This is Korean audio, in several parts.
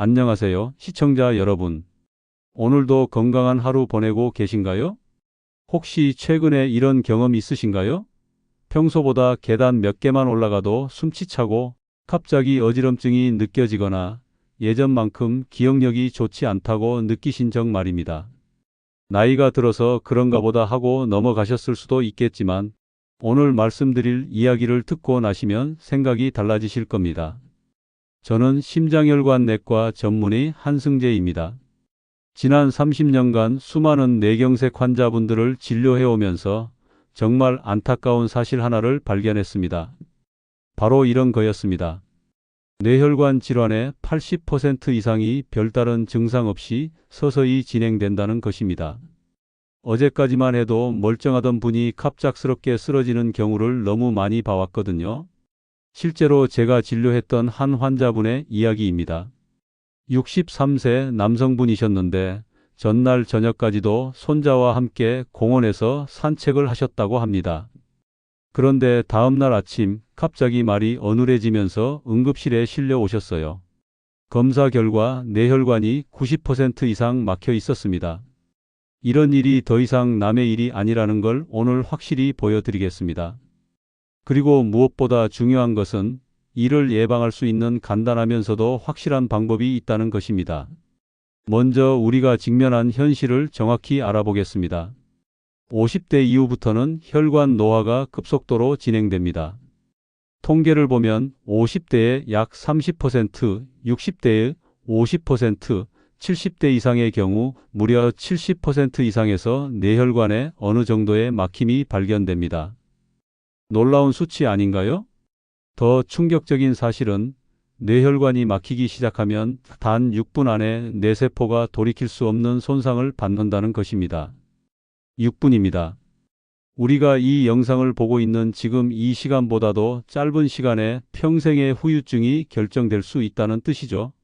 안녕하세요, 시청자 여러분. 오늘도 건강한 하루 보내고 계신가요? 혹시 최근에 이런 경험 있으신가요? 평소보다 계단 몇 개만 올라가도 숨치 차고 갑자기 어지럼증이 느껴지거나 예전만큼 기억력이 좋지 않다고 느끼신 적 말입니다. 나이가 들어서 그런가 보다 하고 넘어가셨을 수도 있겠지만 오늘 말씀드릴 이야기를 듣고 나시면 생각이 달라지실 겁니다. 저는 심장혈관 내과 전문의 한승재입니다. 지난 30년간 수많은 뇌경색 환자분들을 진료해 오면서 정말 안타까운 사실 하나를 발견했습니다. 바로 이런 거였습니다. 뇌혈관 질환의 80% 이상이 별다른 증상 없이 서서히 진행된다는 것입니다. 어제까지만 해도 멀쩡하던 분이 갑작스럽게 쓰러지는 경우를 너무 많이 봐왔거든요. 실제로 제가 진료했던 한 환자분의 이야기입니다. 63세 남성분이셨는데 전날 저녁까지도 손자와 함께 공원에서 산책을 하셨다고 합니다. 그런데 다음날 아침 갑자기 말이 어눌해지면서 응급실에 실려 오셨어요. 검사 결과 뇌혈관이 90% 이상 막혀 있었습니다. 이런 일이 더 이상 남의 일이 아니라는 걸 오늘 확실히 보여드리겠습니다. 그리고 무엇보다 중요한 것은 이를 예방할 수 있는 간단하면서도 확실한 방법이 있다는 것입니다. 먼저 우리가 직면한 현실을 정확히 알아보겠습니다. 50대 이후부터는 혈관 노화가 급속도로 진행됩니다. 통계를 보면 50대의 약 30%, 60대의 50%, 70대 이상의 경우 무려 70% 이상에서 뇌혈관에 어느 정도의 막힘이 발견됩니다. 놀라운 수치 아닌가요? 더 충격적인 사실은 뇌혈관이 막히기 시작하면 단 6분 안에 뇌세포가 돌이킬 수 없는 손상을 받는다는 것입니다. 6분입니다. 우리가 이 영상을 보고 있는 지금 이 시간보다도 짧은 시간에 평생의 후유증이 결정될 수 있다는 뜻이죠.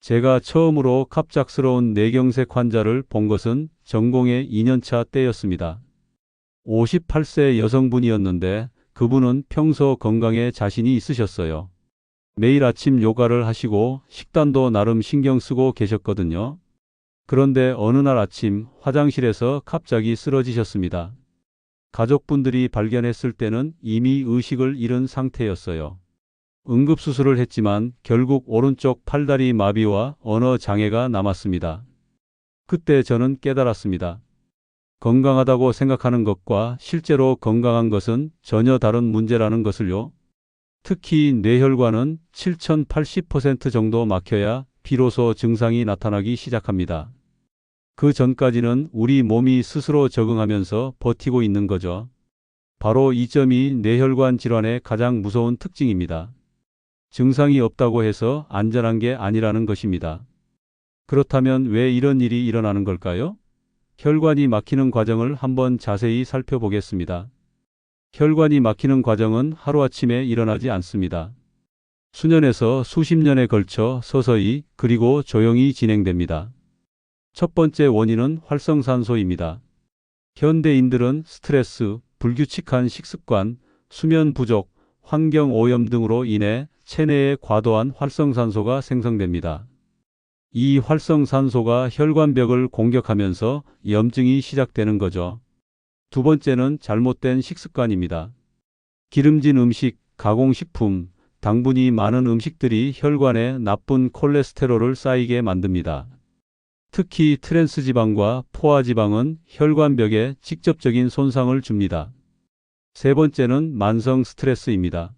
제가 처음으로 갑작스러운 뇌경색 환자를 본 것은 전공의 2년차 때였습니다. 58세 여성분이었는데 그분은 평소 건강에 자신이 있으셨어요. 매일 아침 요가를 하시고 식단도 나름 신경 쓰고 계셨거든요. 그런데 어느 날 아침 화장실에서 갑자기 쓰러지셨습니다. 가족분들이 발견했을 때는 이미 의식을 잃은 상태였어요. 응급수술을 했지만 결국 오른쪽 팔다리 마비와 언어 장애가 남았습니다. 그때 저는 깨달았습니다. 건강하다고 생각하는 것과 실제로 건강한 것은 전혀 다른 문제라는 것을요. 특히 뇌혈관은 7080% 정도 막혀야 비로소 증상이 나타나기 시작합니다. 그 전까지는 우리 몸이 스스로 적응하면서 버티고 있는 거죠. 바로 이 점이 뇌혈관 질환의 가장 무서운 특징입니다. 증상이 없다고 해서 안전한 게 아니라는 것입니다. 그렇다면 왜 이런 일이 일어나는 걸까요? 혈관이 막히는 과정을 한번 자세히 살펴보겠습니다. 혈관이 막히는 과정은 하루아침에 일어나지 않습니다. 수년에서 수십 년에 걸쳐 서서히 그리고 조용히 진행됩니다. 첫 번째 원인은 활성산소입니다. 현대인들은 스트레스, 불규칙한 식습관, 수면 부족, 환경 오염 등으로 인해 체내에 과도한 활성산소가 생성됩니다. 이 활성산소가 혈관벽을 공격하면서 염증이 시작되는 거죠. 두 번째는 잘못된 식습관입니다. 기름진 음식, 가공식품, 당분이 많은 음식들이 혈관에 나쁜 콜레스테롤을 쌓이게 만듭니다. 특히 트랜스지방과 포화지방은 혈관벽에 직접적인 손상을 줍니다. 세 번째는 만성 스트레스입니다.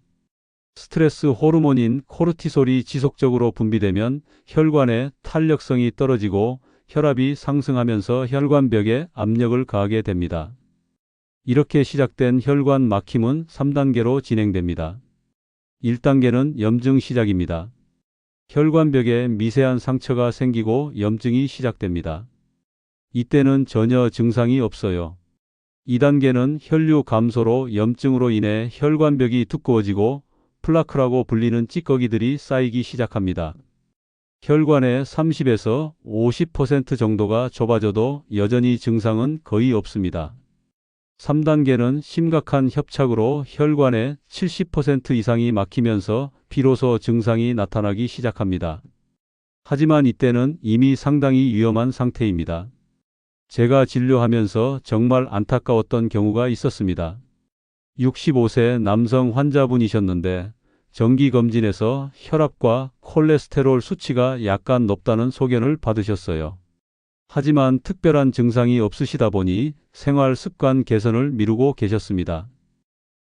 스트레스 호르몬인 코르티솔이 지속적으로 분비되면 혈관의 탄력성이 떨어지고 혈압이 상승하면서 혈관벽에 압력을 가하게 됩니다. 이렇게 시작된 혈관 막힘은 3단계로 진행됩니다. 1단계는 염증 시작입니다. 혈관벽에 미세한 상처가 생기고 염증이 시작됩니다. 이때는 전혀 증상이 없어요. 2단계는 혈류 감소로 염증으로 인해 혈관벽이 두꺼워지고 플라크라고 불리는 찌꺼기들이 쌓이기 시작합니다. 혈관의 30에서 50% 정도가 좁아져도 여전히 증상은 거의 없습니다. 3단계는 심각한 협착으로 혈관의 70% 이상이 막히면서 비로소 증상이 나타나기 시작합니다. 하지만 이때는 이미 상당히 위험한 상태입니다. 제가 진료하면서 정말 안타까웠던 경우가 있었습니다. 65세 남성 환자분이셨는데 정기검진에서 혈압과 콜레스테롤 수치가 약간 높다는 소견을 받으셨어요. 하지만 특별한 증상이 없으시다 보니 생활 습관 개선을 미루고 계셨습니다.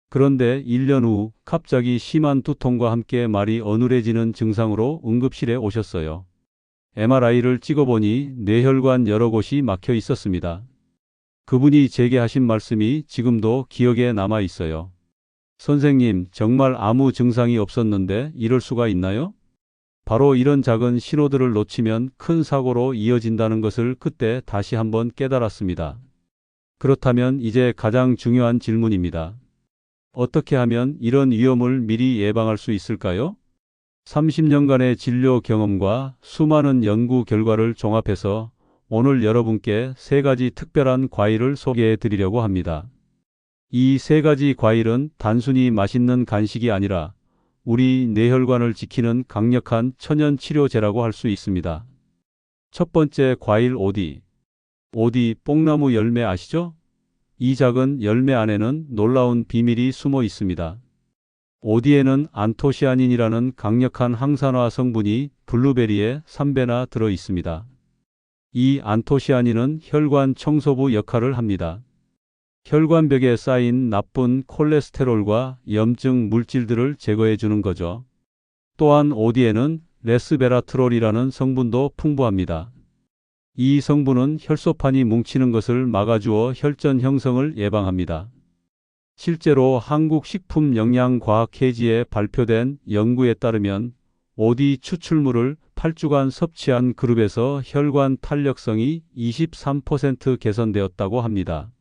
그런데 1년 후 갑자기 심한 두통과 함께 말이 어눌해지는 증상으로 응급실에 오셨어요. MRI를 찍어보니 뇌혈관 여러 곳이 막혀 있었습니다. 그분이 제게 하신 말씀이 지금도 기억에 남아 있어요. 선생님, 정말 아무 증상이 없었는데 이럴 수가 있나요? 바로 이런 작은 신호들을 놓치면 큰 사고로 이어진다는 것을 그때 다시 한번 깨달았습니다. 그렇다면 이제 가장 중요한 질문입니다. 어떻게 하면 이런 위험을 미리 예방할 수 있을까요? 30년간의 진료 경험과 수많은 연구 결과를 종합해서 오늘 여러분께 세 가지 특별한 과일을 소개해 드리려고 합니다. 이 세 가지 과일은 단순히 맛있는 간식이 아니라 우리 뇌혈관을 지키는 강력한 천연 치료제라고 할 수 있습니다. 첫 번째 과일 오디. 오디 뽕나무 열매 아시죠? 이 작은 열매 안에는 놀라운 비밀이 숨어 있습니다. 오디에는 안토시아닌이라는 강력한 항산화 성분이 블루베리에 3배나 들어 있습니다. 이 안토시아닌은 혈관 청소부 역할을 합니다. 혈관벽에 쌓인 나쁜 콜레스테롤과 염증 물질들을 제거해 주는 거죠. 또한 오디에는 레스베라트롤이라는 성분도 풍부합니다. 이 성분은 혈소판이 뭉치는 것을 막아주어 혈전 형성을 예방합니다. 실제로 한국식품영양과학회지에 발표된 연구에 따르면 오디 추출물을 8주간 섭취한 그룹에서 혈관 탄력성이 23% 개선되었다고 합니다.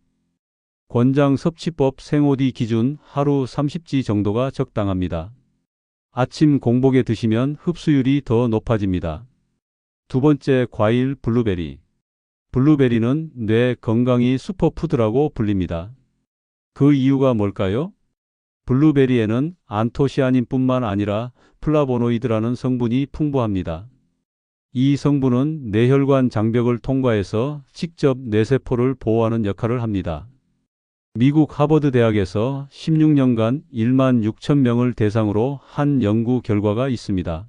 권장 섭취법 생오디 기준 하루 30지 정도가 적당합니다. 아침 공복에 드시면 흡수율이 더 높아집니다. 두 번째 과일 블루베리. 블루베리는 뇌 건강이 슈퍼푸드라고 불립니다. 그 이유가 뭘까요? 블루베리에는 안토시아닌뿐만 아니라 플라보노이드라는 성분이 풍부합니다. 이 성분은 뇌혈관 장벽을 통과해서 직접 뇌세포를 보호하는 역할을 합니다. 미국 하버드 대학에서 16년간 1만 6천 명을 대상으로 한 연구 결과가 있습니다.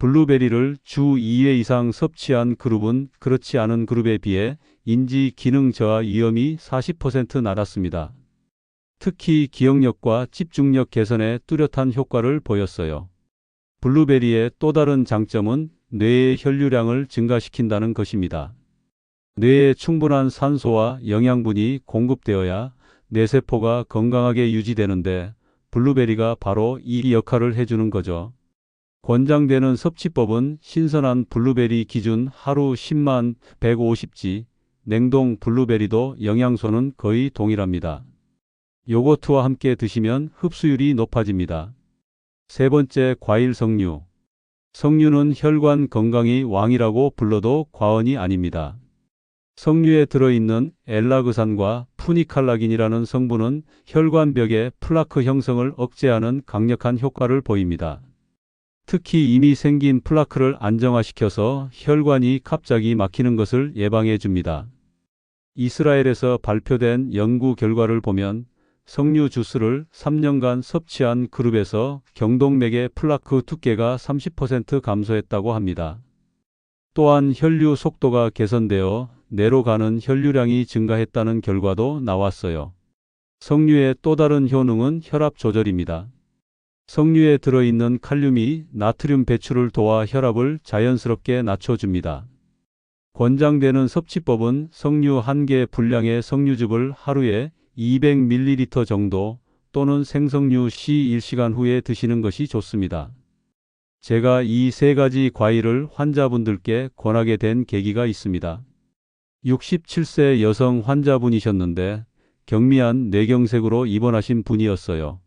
블루베리를 주 2회 이상 섭취한 그룹은 그렇지 않은 그룹에 비해 인지 기능 저하 위험이 40% 낮았습니다. 특히 기억력과 집중력 개선에 뚜렷한 효과를 보였어요. 블루베리의 또 다른 장점은 뇌의 혈류량을 증가시킨다는 것입니다. 뇌에 충분한 산소와 영양분이 공급되어야 뇌세포가 건강하게 유지되는데 블루베리가 바로 이 역할을 해주는 거죠. 권장되는 섭취법은 신선한 블루베리 기준 하루 10만 150지, 냉동 블루베리도 영양소는 거의 동일합니다. 요거트와 함께 드시면 흡수율이 높아집니다. 세 번째 과일 석류. 석류는 혈관 건강이 왕이라고 불러도 과언이 아닙니다. 석류에 들어있는 엘라그산과 푸니칼라긴이라는 성분은 혈관벽의 플라크 형성을 억제하는 강력한 효과를 보입니다. 특히 이미 생긴 플라크를 안정화시켜서 혈관이 갑자기 막히는 것을 예방해 줍니다. 이스라엘에서 발표된 연구 결과를 보면 석류 주스를 3년간 섭취한 그룹에서 경동맥의 플라크 두께가 30% 감소했다고 합니다. 또한 혈류 속도가 개선되어 뇌로 가는 혈류량이 증가했다는 결과도 나왔어요. 석류의 또 다른 효능은 혈압 조절입니다. 석류에 들어있는 칼륨이 나트륨 배출을 도와 혈압을 자연스럽게 낮춰줍니다. 권장되는 섭취법은 석류 한개 분량의 석류즙을 하루에 200ml 정도 또는 생석류 시 1시간 후에 드시는 것이 좋습니다. 제가 이 세 가지 과일을 환자분들께 권하게 된 계기가 있습니다. 67세 여성 환자분이셨는데 경미한 뇌경색으로 입원하신 분이었어요.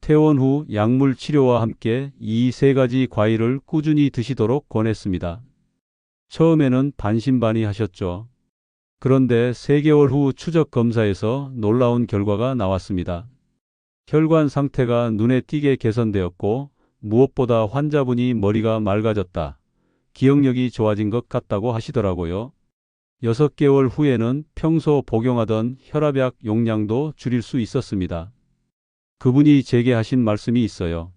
퇴원 후 약물 치료와 함께 이 세 가지 과일을 꾸준히 드시도록 권했습니다. 처음에는 반신반의 하셨죠. 그런데 3개월 후 추적 검사에서 놀라운 결과가 나왔습니다. 혈관 상태가 눈에 띄게 개선되었고 무엇보다 환자분이 머리가 맑아졌다. 기억력이 좋아진 것 같다고 하시더라고요. 6개월 후에는 평소 복용하던 혈압약 용량도 줄일 수 있었습니다. 그분이 제게 하신 말씀이 있어요.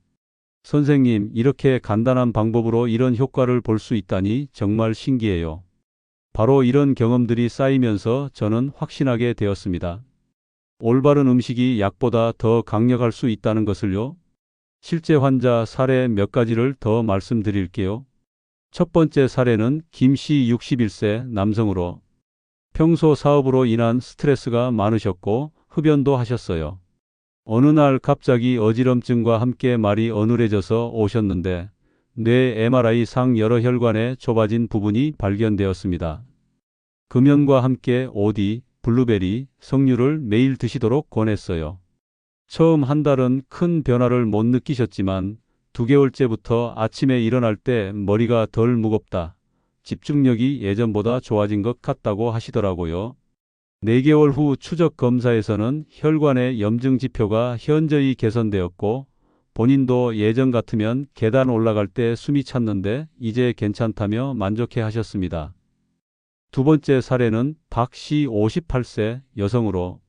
선생님, 이렇게 간단한 방법으로 이런 효과를 볼 수 있다니 정말 신기해요. 바로 이런 경험들이 쌓이면서 저는 확신하게 되었습니다. 올바른 음식이 약보다 더 강력할 수 있다는 것을요. 실제 환자 사례 몇 가지를 더 말씀드릴게요. 첫 번째 사례는 김씨 61세 남성으로 평소 사업으로 인한 스트레스가 많으셨고 흡연도 하셨어요. 어느 날 갑자기 어지럼증과 함께 말이 어눌해져서 오셨는데 뇌 MRI 상 여러 혈관에 좁아진 부분이 발견되었습니다. 금연과 함께 오디, 블루베리, 석류를 매일 드시도록 권했어요. 처음 한 달은 큰 변화를 못 느끼셨지만 두 개월째부터 아침에 일어날 때 머리가 덜 무겁다. 집중력이 예전보다 좋아진 것 같다고 하시더라고요. 4개월 후 추적 검사에서는 혈관의 염증 지표가 현저히 개선되었고 본인도 예전 같으면 계단 올라갈 때 숨이 찼는데 이제 괜찮다며 만족해 하셨습니다. 두 번째 사례는 박 씨 58세 여성으로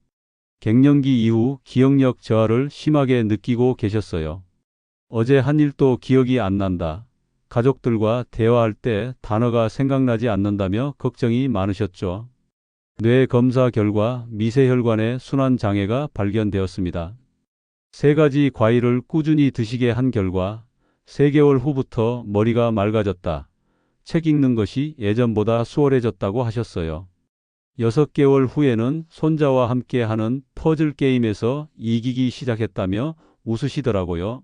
갱년기 이후 기억력 저하를 심하게 느끼고 계셨어요. 어제 한 일도 기억이 안 난다. 가족들과 대화할 때 단어가 생각나지 않는다며 걱정이 많으셨죠. 뇌 검사 결과 미세혈관의 순환 장애가 발견되었습니다. 세 가지 과일을 꾸준히 드시게 한 결과 3개월 후부터 머리가 맑아졌다. 책 읽는 것이 예전보다 수월해졌다고 하셨어요. 6개월 후에는 손자와 함께 하는 퍼즐 게임에서 이기기 시작했다며 웃으시더라고요.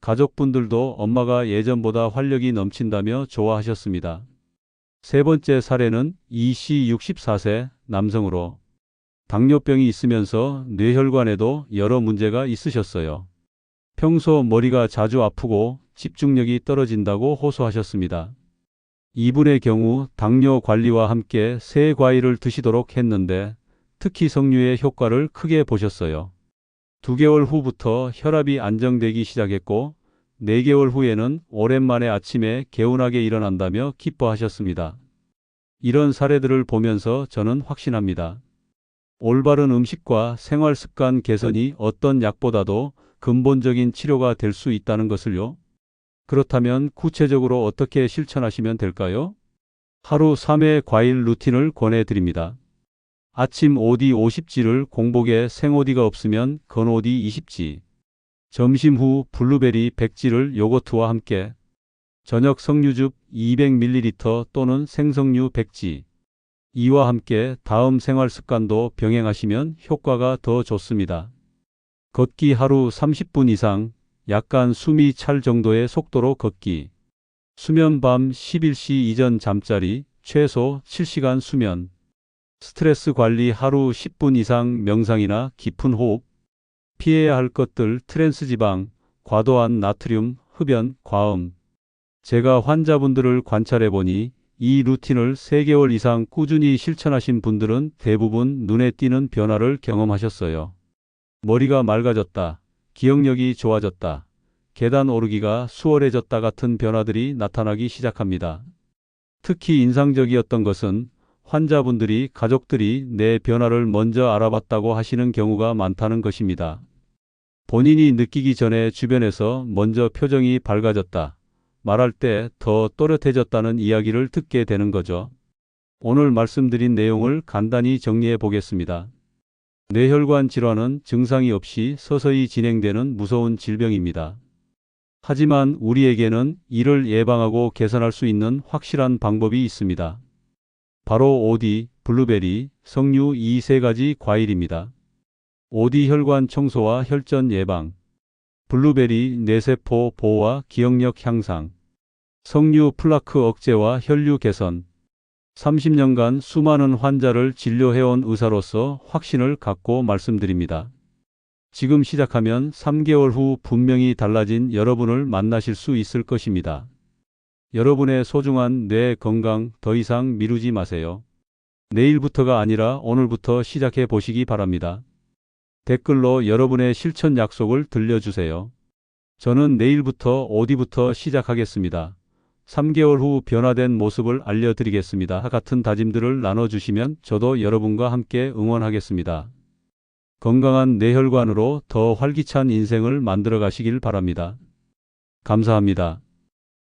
가족분들도 엄마가 예전보다 활력이 넘친다며 좋아하셨습니다. 세 번째 사례는 이 씨 64세 남성으로 당뇨병이 있으면서 뇌혈관에도 여러 문제가 있으셨어요. 평소 머리가 자주 아프고 집중력이 떨어진다고 호소하셨습니다. 이분의 경우 당뇨 관리와 함께 새 과일을 드시도록 했는데 특히 석류의 효과를 크게 보셨어요. 두 개월 후부터 혈압이 안정되기 시작했고 4개월 후에는 오랜만에 아침에 개운하게 일어난다며 기뻐하셨습니다. 이런 사례들을 보면서 저는 확신합니다. 올바른 음식과 생활 습관 개선이 어떤 약보다도 근본적인 치료가 될 수 있다는 것을요. 그렇다면 구체적으로 어떻게 실천하시면 될까요? 하루 3회 과일 루틴을 권해드립니다. 아침 오디 50지를 공복에 생오디가 없으면 건오디 20지. 점심 후 블루베리 100지를 요거트와 함께. 저녁 석류즙 200ml 또는 생석류 100지. 이와 함께 다음 생활 습관도 병행하시면 효과가 더 좋습니다. 걷기 하루 30분 이상, 약간 숨이 찰 정도의 속도로 걷기. 수면 밤 11시 이전 잠자리, 최소 7시간 수면. 스트레스 관리 하루 10분 이상 명상이나 깊은 호흡. 피해야 할 것들 트랜스 지방, 과도한 나트륨, 흡연, 과음. 제가 환자분들을 관찰해 보니 이 루틴을 3개월 이상 꾸준히 실천하신 분들은 대부분 눈에 띄는 변화를 경험하셨어요. 머리가 맑아졌다. 기억력이 좋아졌다. 계단 오르기가 수월해졌다 같은 변화들이 나타나기 시작합니다. 특히 인상적이었던 것은 환자분들이 가족들이 내 변화를 먼저 알아봤다고 하시는 경우가 많다는 것입니다. 본인이 느끼기 전에 주변에서 먼저 표정이 밝아졌다. 말할 때 더 또렷해졌다는 이야기를 듣게 되는 거죠. 오늘 말씀드린 내용을 간단히 정리해 보겠습니다. 뇌혈관 질환은 증상이 없이 서서히 진행되는 무서운 질병입니다. 하지만 우리에게는 이를 예방하고 개선할 수 있는 확실한 방법이 있습니다. 바로 오디, 블루베리, 석류 이 세 가지 과일입니다. 오디 혈관 청소와 혈전 예방, 블루베리 뇌세포 보호와 기억력 향상, 석류 플라크 억제와 혈류 개선. 30년간 수많은 환자를 진료해온 의사로서 확신을 갖고 말씀드립니다. 지금 시작하면 3개월 후 분명히 달라진 여러분을 만나실 수 있을 것입니다. 여러분의 소중한 뇌 건강 더 이상 미루지 마세요. 내일부터가 아니라 오늘부터 시작해 보시기 바랍니다. 댓글로 여러분의 실천 약속을 들려주세요. 저는 내일부터 어디부터 시작하겠습니다. 3개월 후 변화된 모습을 알려드리겠습니다. 같은 다짐들을 나눠주시면 저도 여러분과 함께 응원하겠습니다. 건강한 뇌혈관으로 더 활기찬 인생을 만들어 가시길 바랍니다. 감사합니다.